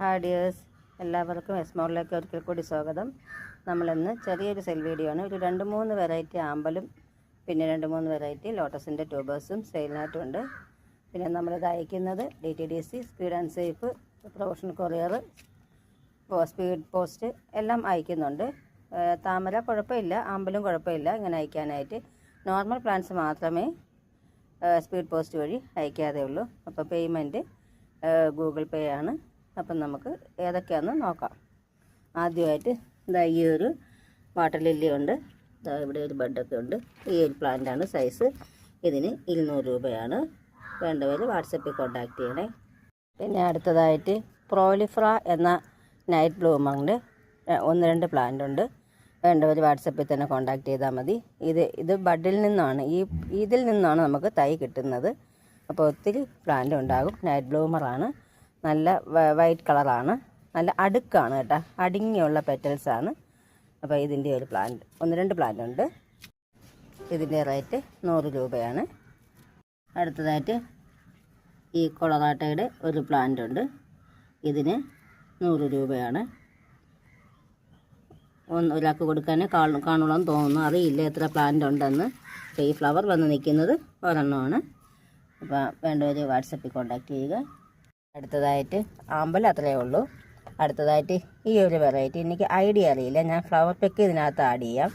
Hi dears എല്ലാവർക്കും എസ്മോറിലേക്ക് ഒരിക്കൽ കൂടി സ്വാഗതം. നമ്മളിന്ന് ചെറിയൊരു സെൽ വീഡിയോ ആണ്. ഒരു രണ്ട് മൂന്ന് വെറൈറ്റി ആമ്പലും പിന്നെ രണ്ട് മൂന്ന് വെറൈറ്റി ലോട്ടസിന്റെ ട്യൂബേഴ്സും സെയിലിനായിട്ടുണ്ട് പിന്നെ നമ്മളിത് അയക്കുന്നത് D T D C speed and safe professional courier speed post എല്ലാം അയക്കുന്നുണ്ട്. താമര കുഴപ്പമില്ല ആമ്പലും കുഴപ്പമില്ല ഇങ്ങനെ അയക്കാനായിട്ട്. നോർമൽ പ്ലാന്റ്സ് മാത്രമേ സ്പീഡ് പോസ്റ്റ് വഴി അയക്കാതെ ഉള്ളൂ അപ്പോൾ പേയ്മെന്റ് ഗൂഗിൾ പേ ആണ്. അപ്പം നമുക്ക് ഏതൊക്കെയാണെന്ന് നോക്കാം. ആദ്യമായിട്ട് ഇതാ ഈ ഒരു വാട്ടർ ലില്ലി ഉണ്ട്. ഇതാ ഇവിടെ ഒരു ബെഡൊക്കെ ഉണ്ട്. ഈ ഒരു പ്ലാന്റാണ് സൈസ് ഇതിന് ഇരുന്നൂറ് രൂപയാണ്. വേണ്ടവർ വാട്സപ്പിൽ കോൺടാക്റ്റ് ചെയ്യണേ. പിന്നെ അടുത്തതായിട്ട് പ്രോലിഫ്ര എന്ന നൈറ്റ് ബ്ലൂമുണ്ട് ഒന്ന് രണ്ട് പ്ലാന്റ് ഉണ്ട്. വേണ്ടവർ വാട്സപ്പിൽ തന്നെ കോൺടാക്റ്റ് ചെയ്താൽ മതി. ഇത് ഇത് ബഡിൽ നിന്നാണ് ഈ ഇതിൽ നിന്നാണ് നമുക്ക് തൈ കിട്ടുന്നത്. അപ്പോൾ ഒത്തിരി പ്ലാന്റ് ഉണ്ടാകും. നൈറ്റ് ബ്ലൂമറാണ് നല്ല വൈറ്റ് കളറാണ് നല്ല അടുക്കാണ് കേട്ടോ. അടുങ്ങിയുള്ള പെറ്റൽസ് ആണ്. അപ്പോൾ ഇതിന്റെ ഒരു പ്ലാന്റ് ഒന്ന് രണ്ട് പ്ലാന്റ് ഉണ്ട്. ഇതിന്റെ റേറ്റ് നൂറ് രൂപയാണ്. അടുത്തതായിട്ട് ഈ കൊളറാട്ടയുടെ ഒരു പ്ലാന്റ് ഉണ്ട്. ഇതിന് നൂറ് രൂപയാണ്. ഒന്ന് ഒരാൾക്ക് കൊടുക്കാനേ കാണു കാണുള്ളൂ തോന്നുന്നു. അറിയില്ല എത്ര പ്ലാന്റ് ഉണ്ടെന്ന്. ഈ ഫ്ലവർ വന്ന് നിൽക്കുന്നത് ഒരെണ്ണമാണ്. അപ്പോൾ വേണ്ടവർ വാട്സപ്പിൽ കോൺടാക്റ്റ് ചെയ്യുക. അടുത്തതായിട്ട് ആമ്പല അത്രയേ ഉള്ളൂ. അടുത്തതായിട്ട് ഈ ഒരു വെറൈറ്റി എനിക്ക് ഐഡിയ അറിയില്ല. ഞാൻ ഫ്ലവർ പിക്ക് ഇതിനകത്ത് ആഡ് ചെയ്യാം.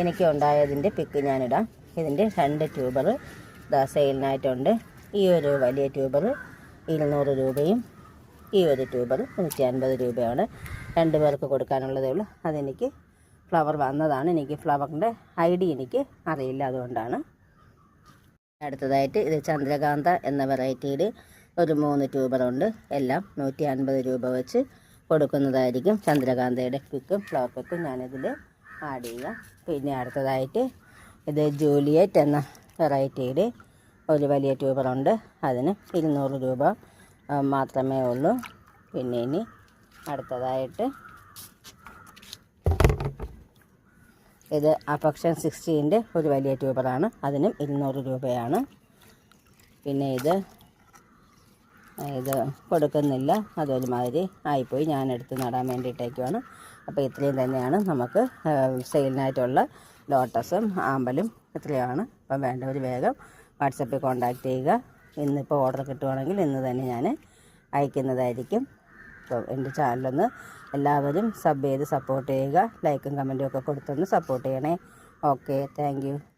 എനിക്ക് ഉണ്ടായതിന്റെ പിക്ക് ഞാനിടാം. ഇതിന്റെ രണ്ട് ട്യൂബർ സെയിലിനായിട്ടുണ്ട് ഈ ഒരു വലിയ ട്യൂബർ ഇരുന്നൂറ് രൂപയും ഈ ഒരു ട്യൂബർ നൂറ്റി അൻപത് രൂപയാണ്. രണ്ട് പേർക്ക് കൊടുക്കാനുള്ളതേ ഉള്ളൂ. അതെനിക്ക് ഫ്ലവർ വന്നതാണ്. എനിക്ക് ഫ്ലവറിന്റെ ഐഡി എനിക്ക് അറിയില്ല അതുകൊണ്ടാണ്. അടുത്തതായിട്ട് ഇത് ചന്ദ്രകാന്ത എന്ന വെറൈറ്റിയിൽ ഒരു മൂന്ന് ട്യൂബറുണ്ട് എല്ലാം നൂറ്റി അൻപത് രൂപ വെച്ച് കൊടുക്കുന്നതായിരിക്കും. ചന്ദ്രകാന്തയുടെ പിക്കും ഫ്ലോപ്പിക്കും പിക്കും ഞാനിതിൽ ആഡ് ചെയ്യാം പിന്നെ അടുത്തതായിട്ട് ഇത് ജൂലിയറ്റ് എന്ന വെറൈറ്റിയിൽ ഒരു വലിയ ട്യൂബറുണ്ട് അതിന് ഇരുന്നൂറ് രൂപ മാത്രമേ ഉള്ളൂ. പിന്നെ ഇനി അടുത്തതായിട്ട് ഇത് അഫക്ഷൻ സിക്സ്റ്റീന്റെ ഒരു വലിയ ട്യൂബറാണ്. അതിനും ഇരുന്നൂറ് രൂപയാണ്. പിന്നെ ഇത് ഇത് കൊടുക്കുന്നില്ല. അതൊരുമാതിരി ആയിപ്പോയി. ഞാൻ എടുത്ത് നടാൻ വേണ്ടിയിട്ടേക്കുവാണ്. അപ്പോൾ ഇത്രയും തന്നെയാണ് നമുക്ക് സെയിലിനായിട്ടുള്ള ലോട്ടസും ആമ്പലും ഇത്രയാണ് അപ്പം വേണ്ടവർ വേഗം വാട്സപ്പിൽ കോൺടാക്റ്റ് ചെയ്യുക. ഇന്നിപ്പോൾ ഓർഡർ കിട്ടുവാണെങ്കിൽ ഇന്ന് തന്നെ ഞാൻ അയക്കുന്നതായിരിക്കും. അപ്പോൾ എന്റെ ചാനലൊന്ന് എല്ലാവരും സബ് ചെയ്ത് സപ്പോർട്ട് ചെയ്യുക. ലൈക്കും കമന്റും ഒക്കെ കൊടുത്തൊന്ന് സപ്പോർട്ട് ചെയ്യണേ. ഓക്കെ. താങ്ക്